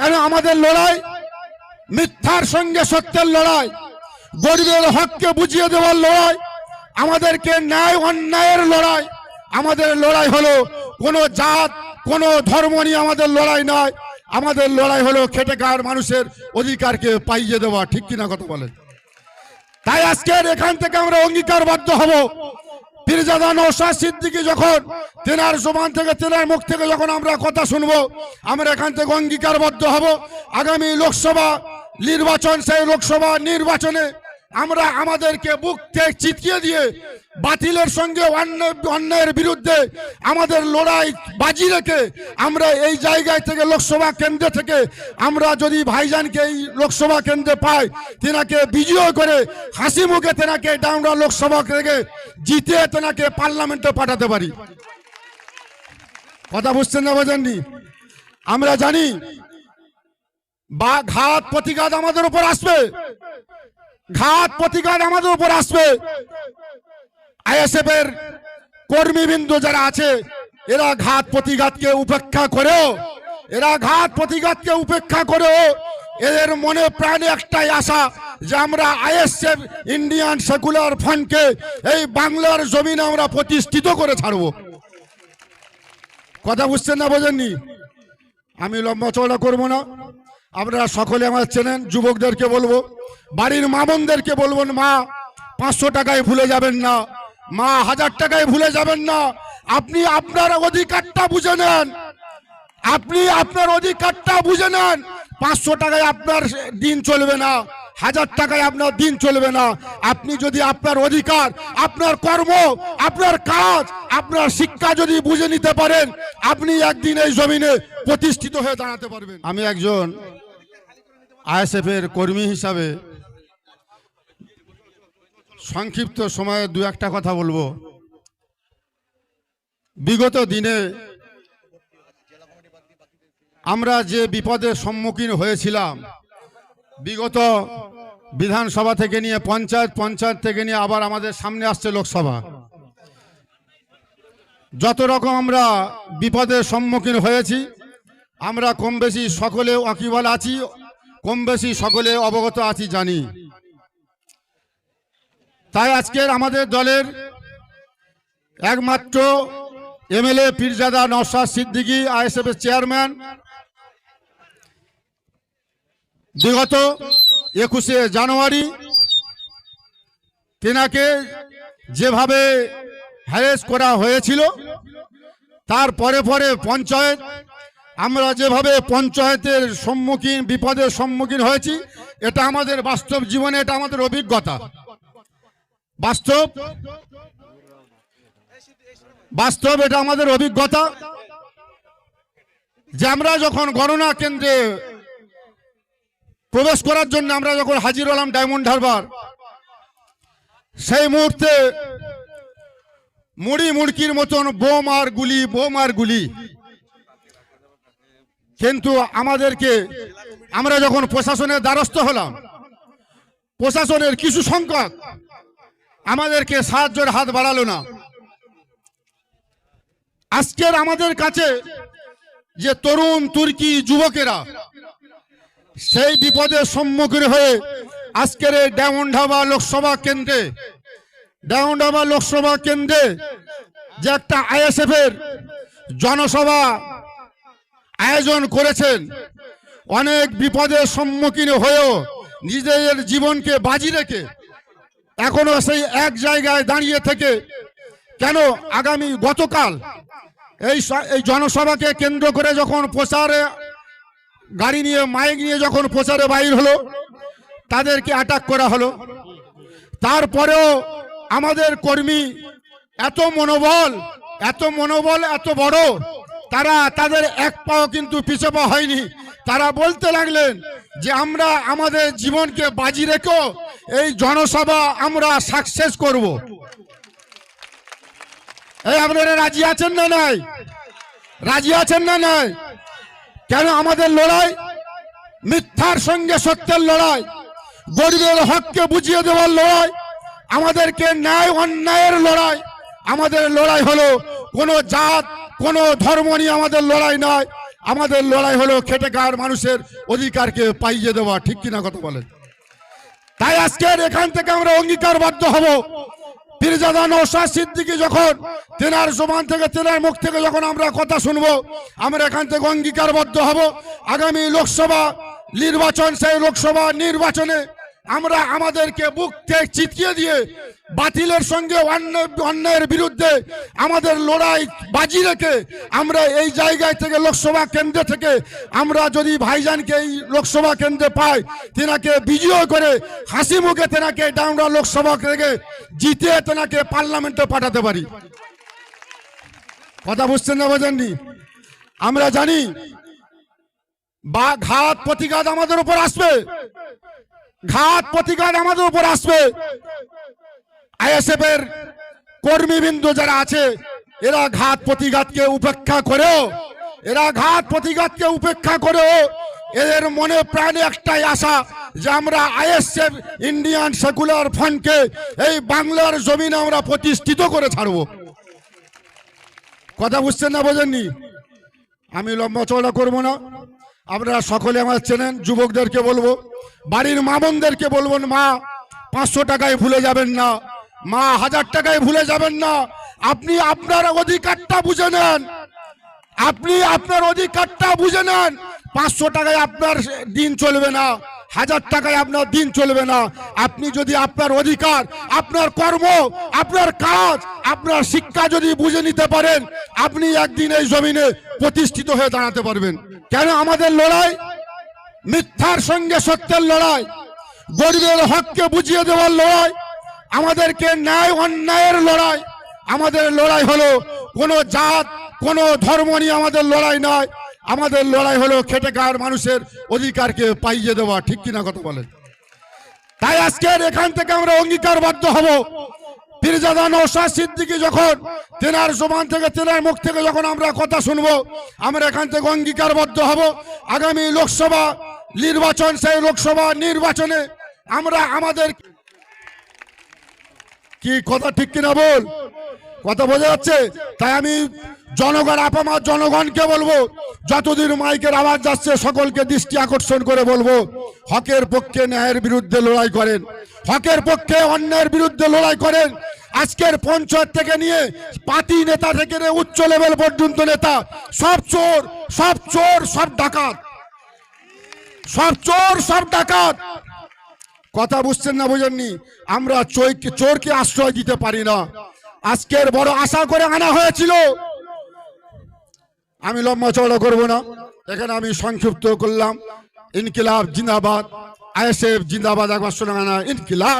কেন আমাদের লড়াই? মিথ্যার সঙ্গে সত্যের লড়াই। গরিবের হককে বুঝিয়ে দেওয়ার লড়াই। আমাদেরকে ন্যায় অন্যায়ের লড়াই। আমাদের লড়াই হলো কোনো জাত, কোনো ধর্ম নিয়ে আমাদের লড়াই নয়। আমাদের লড়াই হলো খেটে খাওয়ার মানুষের অধিকারকে পাইয়ে দেওয়া। ঠিক কিনা কথা বলেন? তাই আজকের এখান থেকে আমরা অঙ্গীকারবদ্ধ হব। পীরজাদা নৌসাদ সিদ্দিকি যখন তেনার জবান থেকে, তেনার মুখ থেকে যখন আমরা কথা শুনব, আমরা এখান থেকে অঙ্গীকারবদ্ধ হব। আগামী লোকসভা নির্বাচন, সেই লোকসভা নির্বাচনে আমরা আমাদেরকে বুক থেকে চিতকিয়ে দিয়ে বাতিলের সঙ্গে অন্যায় অন্যায়ের বিরুদ্ধে আমাদের লড়াই বাজি রেখে আমরা এই জায়গায় থেকে লোকসভা কেন্দ্র থেকে আমরা যদি ভাইজানকে এই লোকসভা কেন্দ্রে পাই, তেনাকে বিজয় করে হাসি মুখে তেনাকে আমরা লোকসভা থেকে জিতে তেনাকে পার্লামেন্টে পাঠাতে পারি। কথা বুঝছেন না বোঝেননি? আমরা জানি বা ঘাত প্রতিঘাত আমাদের উপর আসবে। ঘাত প্রতিঘাত আমাদের উপর আসবে। আইএসএফ এর কর্মীবৃন্দ যারা আছে, এরা ঘাত প্রতিঘাতকে উপেক্ষা করেও, এরা ঘাত প্রতিঘাতকে উপেক্ষা করেও এদের মনে প্রাণে একটাই আশা যে আমরা আইএসএফ ইন্ডিয়ান সেকুলার ফ্রন্টকে এই বাংলার জমিনে আমরা প্রতিষ্ঠিত করে ছাড়বো। কথা বুঝছেন না বোঝেননি? আমি লম্বা চওড়া করব না। আপনারা সকলে আমার চেনেন, যুবকদেরকে বলব, বাড়ির মামনদেরকে বলবেন মা, পাঁচশো টাকায় ভুলে যাবেন না। মা, হাজার টাকায় ভুলে যাবেন না। আপনি আপনার অধিকারটা বুঝে নেন। আপনি আপনার অধিকারটা বুঝে নেন। পাঁচশো টাকায় আপনার দিন চলবে না, হাজার টাকায় আপনার দিন চলবে না। আপনি যদি আপনার অধিকার, আপনার কর্ম, আপনার কাজ, আপনার শিক্ষা যদি বুঝে নিতে পারেন, আপনি একদিন এই জমিনে প্রতিষ্ঠিত হয়ে দাঁড়াতে পারবেন। আমি একজন আইএসএফ এর কর্মী হিসাবে সংক্ষিপ্ত সময়ে দু একটা কথা বলব। বিগত দিনে আমরা যে বিপদের সম্মুখীন হয়েছিলাম, বিগত বিধানসভা থেকে নিয়ে পঞ্চায়েত পঞ্চায়েত থেকে নিয়ে আবার আমাদের সামনে আসছে লোকসভা। যত রকম আমরা বিপদের সম্মুখীন হয়েছি, আমরা কম বেশি সকলে অকিবল আছি, কম বেশি সকলে অবগত আছি জানি। তাই আজকের আমাদের দলের একমাত্র এমএলএ পীরজাদা নওশাদ সিদ্দিকী আইএসএফ এর চেয়ারম্যান বিগত একুশে জানুয়ারি তেনাকে যেভাবে হ্যারেস করা হয়েছিল, তার পরে পরে পঞ্চায়েত, আমরা যেভাবে পঞ্চায়েতের সম্মুখীন, বিপদের সম্মুখীন হয়েছি, এটা আমাদের বাস্তব জীবনে, এটা আমাদের অভিজ্ঞতা। বাস্তব? বাস্তব এটা আমাদের অভিজ্ঞতা যে আমরা যখন গণনা কেন্দ্রে প্রবেশ করার জন্য আমরা যখন হাজির হলাম ডায়মন্ড হারবার, সেই মুহূর্তে মুড়ি মুড়কির মতন বোম আর গুলি, বোম আর গুলি। কিন্তু আমাদেরকে আমরা যখন প্রশাসনের দ্বারস্থ হলাম, প্রশাসনের কিছু সংখ্যক আমাদেরকে সাহায্যের হাত বাড়ালো না। আজকের আমাদের কাছে যে তরুণ তুর্কি যুবকেরা সেই বিপদের সম্মুখীন হয়ে আজকের এই ডায়মন্ডাবা লোকসভা কেন্দ্রে ডায়মন্ডাবা লোকসভা কেন্দ্রে যে একটা আইএসএফ এর জনসভা আয়োজন করেছেন, অনেক বিপদের সম্মুখীন হয়েও নিজেদের জীবনকে বাজি রেখে এখনও সেই এক জায়গায় দাঁড়িয়ে থেকে কেন আগামী গতকাল এই এই জনসভাকে কেন্দ্র করে যখন প্রচারে গাড়ি নিয়ে, মাইক নিয়ে যখন প্রচারে বাইর হলো, তাদেরকে অ্যাটাক করা হলো। তারপরেও আমাদের কর্মী এত মনোবল এত মনোবল, এত বড়, তারা তাদের এক পাও কিন্তু পিছপা হয়নি। তারা বলতে লাগলেন যে, আমরা আমাদের জীবনকে বাজি রেখো, এই জনসভা আমরা সাকসেস করব। এই আপনারা রাজি আছেন না নাই? রাজি আছেন না নাই? কেন আমাদের লড়াই? মিথ্যার সঙ্গে সত্যের লড়াই। গরিবের হককে বুঝিয়ে দেওয়ার লড়াই। আমাদেরকে ন্যায় অন্যায়ের লড়াই। আমাদের লড়াই হলো কোনো জাত, কোনো ধর্ম নিয়ে আমাদের লড়াই নয়। আমাদের লড়াই হলো খেটে খাওয়ার মানুষের অধিকারকে পাইয়ে দেওয়া। ঠিক কিনা কথা বলেন? তাই আজকের এখান থেকে আমরা অঙ্গীকারবদ্ধ হব। পীরজাদা নৌশাদ সিদ্দিকি যখন তেনার জবান থেকে, তেনার মুখ থেকে যখন আমরা কথা শুনব, আমরা এখান থেকে অঙ্গীকারবদ্ধ হব। আগামী লোকসভা নির্বাচন, সেই লোকসভা নির্বাচনে আমরা আমাদেরকে বুক থেকে চিতকিয়ে দিয়ে বাতিলের সঙ্গে অন্যায়, অন্যায়ের বিরুদ্ধে আমাদের লড়াই বাজি রেখে আমরা এই জায়গায় থেকে লোকসভা কেন্দ্র থেকে আমরা যদি ভাইজানকে এই লোকসভা কেন্দ্রে পাই, তেনাকে বিজয় করে হাসি মুখে তেনাকে ডাউনরা লোকসভা থেকে জিতে তেনাকে পার্লামেন্টে পাঠাতে পারি। কথা বুঝছেন না বোঝেননি? আমরা জানি বা ঘাত প্রতিঘাত আমাদের উপর আসবে। ঘাত প্রতিঘাত আমাদের উপর আসবে। আইএসএফ এর কর্মীবৃন্দ যারা আছে, এরা ঘাত প্রতিঘাতকে উপেক্ষা করেও, এরা ঘাত প্রতিঘাতকে উপেক্ষা করেও এদের মনে প্রাণে একটাই আশা যে আমরা আইএসএফ ইন্ডিয়ান সেকুলার ফ্রন্টকে এই বাংলার জমিনে আমরা প্রতিষ্ঠিত করে ছাড়বো। কথা বুঝছেন না বোঝেননি? আমি লম্বা চওড়া করব না। আপনারা সকলে আমার চেনেন, যুবকদেরকে বলব, বাড়ির মা বোনদেরকে বলবেন মা, পাঁচশো টাকায় ভুলে যাবেন না, মা, হাজার টাকায় ভুলে যাবেন না, আপনি আপনার অধিকারটা বুঝে নেন, আপনি আপনার অধিকারটা বুঝে নেন, পাঁচশো টাকায় আপনার দিন চলবে না। হাজার টাকায় আপনার দিন চলবে না। আপনি যদি আপনার অধিকার, আপনার কর্ম, আপনার কাজ, আপনার শিক্ষা যদি বুঝে নিতে পারেন, আপনি একদিন এই জমিনে প্রতিষ্ঠিত হয়ে দাঁড়াতে পারবেন। কেন আমাদের লড়াই? মিথ্যার সঙ্গে সত্যের লড়াই, গরিবের হককে বুঝিয়ে দেওয়ার লড়াই, আমাদেরকে ন্যায় অন্যায়ের লড়াই। আমাদের লড়াই হলো কোনো জাত, কোনো ধর্ম নিয়ে আমাদের লড়াই নয়। আমাদের লড়াই হলো খেটে খাওয়ার মানুষের অধিকারকে পাইয়ে দেওয়া, ঠিক কিনা কথা বলেন? তাই আজকের এখান থেকে আমরা অঙ্গীকারবদ্ধ হব। পীরজাদা নৌশাদ সিদ্দিকী যখন তেনার জবান থেকে, তেনার মুখ থেকে যখন আমরা কথা শুনব, আমরা এখান থেকে অঙ্গীকারবদ্ধ হব। আগামী লোকসভা নির্বাচন, সেই লোকসভা নির্বাচনে আমরা আমাদের কি কথা ঠিক কিনা বল? কথা বোঝা যাচ্ছে? তাই আমি জনগণ আপামার জনগণকে বলব, যতদিন মাইকের আওয়াজ যাচ্ছে, সকলকে দৃষ্টি আকর্ষণ করে বলব, হকের পক্ষে ন্যায়ের বিরুদ্ধে লড়াই করেন। হকের পক্ষে অন্যের বিরুদ্ধে লড়াই করেন। আজকের পঞ্চায়েত থেকে নিয়ে পার্টি নেতা থেকে নিয়ে উচ্চ লেভেল পর্যন্ত নেতা, সব চোর সব চোর, সব ডাকাত। সব চোর, সব ডাকাত। কথা বুঝছেন না বুঝেননি? আমরা চোরকে চোরকে আশ্রয় দিতে পারি না। আজকের বড় আশা করে আনা হয়েছিল আমি লম্বা চওড়া করব না। এখানে আমি সংক্ষিপ্ত করলাম। ইনকিলাব জিন্দাবাদ। আইএসএফ জিন্দাবাদ, একবার শোনা ইনকিলাব।